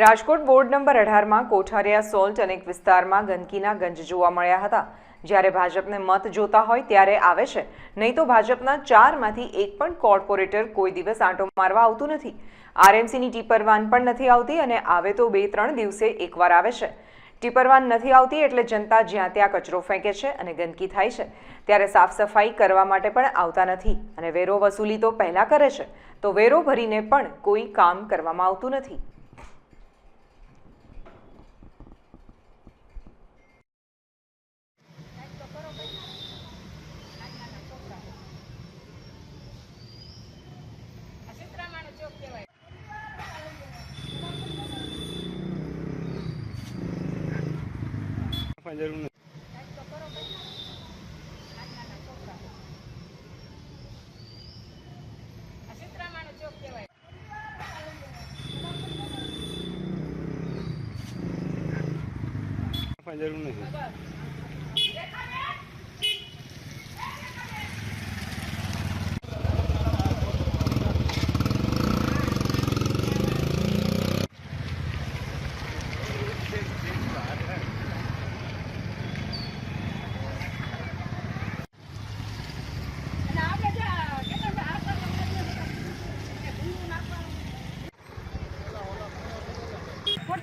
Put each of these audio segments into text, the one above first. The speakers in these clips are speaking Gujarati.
રાજકોટ બોર્ડ નંબર અઢારમાં કોઠારિયા સોલ્ટ અનેક વિસ્તારમાં ગંદકીના ગંજ જોવા મળ્યા હતા. જ્યારે ભાજપને મત જોતા હોય ત્યારે આવે છે. નહીં તો ભાજપના ચારમાંથી એક પણ કોર્પોરેટર કોઈ દિવસ આંટો મારવા આવતું નથી. આરએમસીની ટીપરવાન પણ નથી આવતી અને આવે તો બે ત્રણ દિવસે એકવાર આવે છે. ટીપરવાન નથી આવતી એટલે જનતા જ્યાં ત્યાં કચરો ફેંકે છે અને ગંદકી થાય છે. ત્યારે સાફ સફાઈ કરવા માટે પણ આવતા નથી અને વેરો વસૂલી તો પહેલાં કરે છે. તો વેરો ભરીને પણ કોઈ કામ કરવામાં આવતું નથી. જરૂર નથી. જરૂર નથી.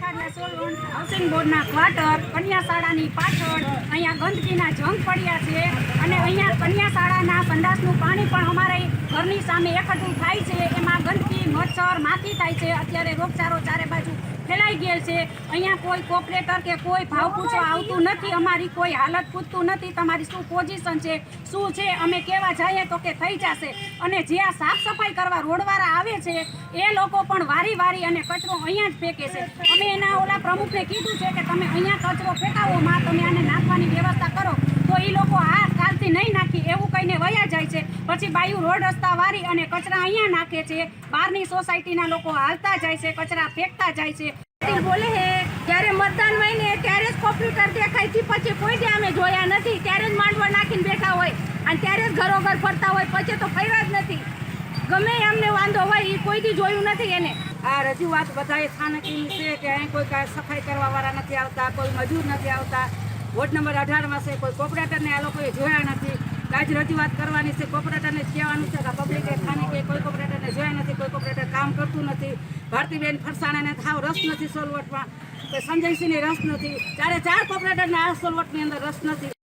કોઠારિયા સોલવન હાઉસિંગ બોર્ડના ક્વાર્ટર કન્યા શાળાની પાછળ, અહીંયા ગંદકીના જંગ પડ્યા છે. અને અહીંયા કન્યા શાળાના સંડાસનું પાણી પણ અમારે ઘરની સામે એકઠું થાય છે. એમાં ગંદકી, મચ્છર માખી થાય છે. અત્યારે રોગચાળો ચારે બાજુ ફેલાઈ ગયેલ છે. અહીંયા કોઈ કોપરેટર કે કોઈ ભાવ પૂછવા આવતું નથી. અમારી કોઈ હાલત પૂછતું નથી. તમારી શું પોઝિશન છે? શું છે? અમે કેવા જઈએ તો કે થઈ જશે. અને જે આ સાફ સફાઈ કરવા રોડવાળા આવે છે એ લોકો પણ વારી વારી અને કચરો અહીંયા જ ફેંકે છે. અમે એના ઓલા પ્રમુખને કીધું છે કે તમે અહીંયા કચરો ફેંકાવો માં. તમે આને નાખવાની વ્યવસ્થા કરો. તો એ લોકો આ કાલથી નહીં નાખી. એવું કહીને વયા જાય છે. પછી બાયુ રોડ રસ્તા વારી અને કચરા અહીંયા નાખે છે. બહારની સોસાયટીના લોકો હાલતા જાય છે કચરા ફેંકતા જાય છે. બોલે હે જ્યારે મતદાન હોય ત્યારે જ કોમ્પ્યુટર દેખાય છે. પછી કોઈ ત્યાં અમે જોયા નથી ત્યારે જ માંડવા નાખીને બેઠા હોય. અને ત્યારે જ ઘરો ઘર ફરતા હોય પછી તો ફર્યા જ નથી. ગમે એમને અમને વાંધો હોય એ કોઈ દી જોયું નથી એને. આ રજૂઆત બધાએ સ્થાનકીની છે કે અહીં કોઈ કાંઈ સફાઈ કરવાવાળા નથી આવતા કોઈ મજૂર નથી આવતા. વોર્ડ નંબર અઢારમાં છે કોઈ કોપરેટરને આ લોકોએ જોયા નથી. આજ રજૂઆત કરવાની છે. કોપરેટરને જ કહેવાનું છે કે પબ્લિકે સ્થાનિકે કોઈ કોપરેટરને જોયા નથી, કોઈ કોપરેટર કામ કરતું નથી. ભારતીબેન ફરસાણાને થાવ રસ નથી સોલવટમાં. સંજયસિંહને રસ નથી. ચારે ચાર કોપરેટરને આ સોલવટની અંદર રસ નથી.